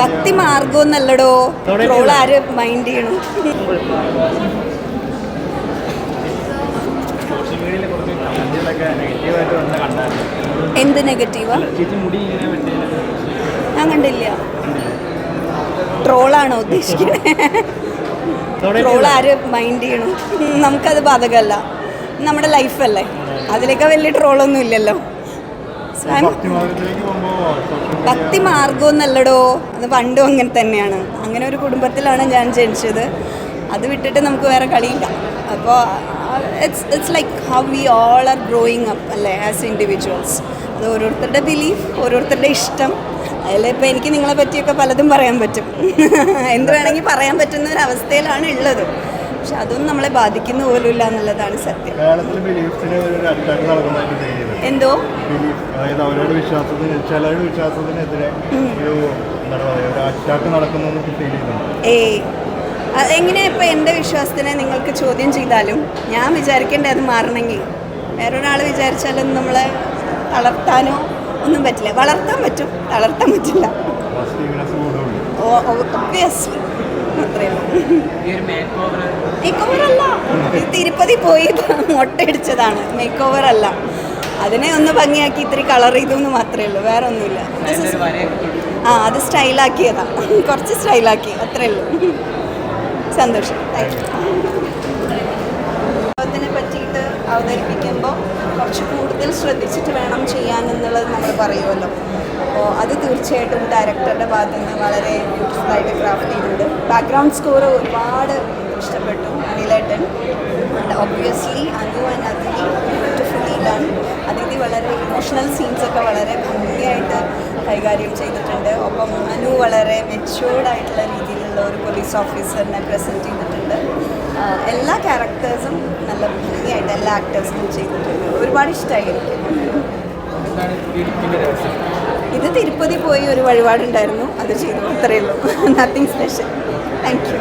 ഭക്തി മാർഗം എന്നല്ലടോ ട്രോൾ ആര് മൈൻഡ് ചെയ്യണം? എന്ത് നെഗറ്റീവാ ഞാൻ കണ്ടില്ല. ട്രോളാണോ ഉദ്ദേശിക്കുന്നത് ട്രോൾ ആര് മൈൻഡ് ചെയ്യണു? നമുക്കത് ബാധകമല്ല. നമ്മുടെ ലൈഫല്ലേ അതിലൊക്കെ വലിയ ട്രോളൊന്നും ഇല്ലല്ലോ. ഭക്തി മാർഗം എന്നല്ലടോ അത് പണ്ടും അങ്ങനെ തന്നെയാണ്. അങ്ങനെ ഒരു കുടുംബത്തിലാണ് ഞാൻ ജനിച്ചത്. അത് വിട്ടിട്ട് നമുക്ക് വേറെ കളിയില്ല. അപ്പോൾ it's it's like how we all are growing up അല്ലേ ആസ് ഇൻഡിവിജ്വൽസ് അത് ഓരോരുത്തരുടെ ബിലീഫ് ഓരോരുത്തരുടെ ഇഷ്ടം. അതിലിപ്പോൾ എനിക്ക് നിങ്ങളെ പറ്റിയൊക്കെ പലതും പറയാൻ പറ്റും. എന്ത് വേണമെങ്കിൽ പറയാൻ പറ്റുന്ന ഒരു അവസ്ഥയിലാണ് ഉള്ളത്. പക്ഷെ അതൊന്നും നമ്മളെ ബാധിക്കുന്ന പോലും ഇല്ല എന്നുള്ളതാണ് സത്യം. എന്തോ? അതായത് അവരുടെ വിശ്വാസത്തിന് ചിലരുടെ വിശ്വാസത്തിനെതിരെ ഒരു അറ്റാക്ക് നടക്കുന്നു ഏയ്. അതെങ്ങനെയാ ഇപ്പം എന്റെ വിശ്വാസത്തിനെ നിങ്ങൾക്ക് ചോദ്യം ചെയ്താലും ഞാൻ വിചാരിക്കേണ്ടത് അത് മാറണമെങ്കിൽ വേറൊരാൾ വിചാരിച്ചാലും നമ്മളെ തളർത്താനോ ഒന്നും പറ്റില്ല. വളർത്താൻ പറ്റും. തളർത്താൻ പറ്റില്ല. ഓ ഒബ്വിയസ്ലി മേക്ക് ഓവർ അല്ല. ഇത് തിരുപ്പതി പോയി മൊട്ടയടിച്ചതാണ് മേക്ക് ഓവർ അല്ല. അതിനെ ഒന്ന് ഭംഗിയാക്കി ഇത്തിരി കളർ ചെയ്തു എന്ന് മാത്രമേ ഉള്ളൂ. വേറെ ഒന്നുമില്ല ആ അത് സ്റ്റൈലാക്കിയതാ. കുറച്ച് സ്റ്റൈലാക്കി. അത്രേ ഉള്ളൂ. സന്തോഷം. അതിനെ പറ്റിയിട്ട് അവതരിപ്പിക്കുമ്പോൾ കുറച്ച് കൂടുതൽ ശ്രദ്ധിച്ചിട്ട് വേണം ചെയ്യാൻ എന്നുള്ളത് നമ്മൾ പറയുമല്ലോ. അപ്പോൾ അത് തീർച്ചയായിട്ടും ഡയറക്ടറുടെ ഭാഗത്ത് നിന്ന് വളരെ ബ്യൂട്ടിഫുള്ളായിട്ട് ക്രാഫ്റ്റ് ചെയ്തിട്ടുണ്ട്. ബാക്ക്ഗ്രൗണ്ട് സ്കോർ ഒരുപാട് ഇഷ്ടപ്പെട്ടു അനിലേട്ടൻ. Obviously Anu and Aditi beautifully done Aditi വളരെ ഇമോഷണൽ സീൻസൊക്കെ വളരെ ഭംഗിയായിട്ട് കൈകാര്യം ചെയ്തിട്ടുണ്ട്. ഒപ്പം അനു വളരെ മെച്ചുവേർഡായിട്ടുള്ള രീതിയിലുള്ള ഒരു പോലീസ് ഓഫീസറിനെ പ്രസന്റ് ചെയ്തിട്ടുണ്ട്. എല്ലാ ക്യാരക്ടേഴ്സും നല്ല എല്ലാ ആക്ടേഴ്സിനും ചെയ്തിട്ടുണ്ട്. ഒരുപാട് ഇഷ്ടമായി എനിക്ക് ഇത് തിരുപ്പതി പോയി ഒരു വഴിപാടുണ്ടായിരുന്നു. അത് ചെയ്തു. അത്രയേ ഉള്ളൂ. Nothing special thank you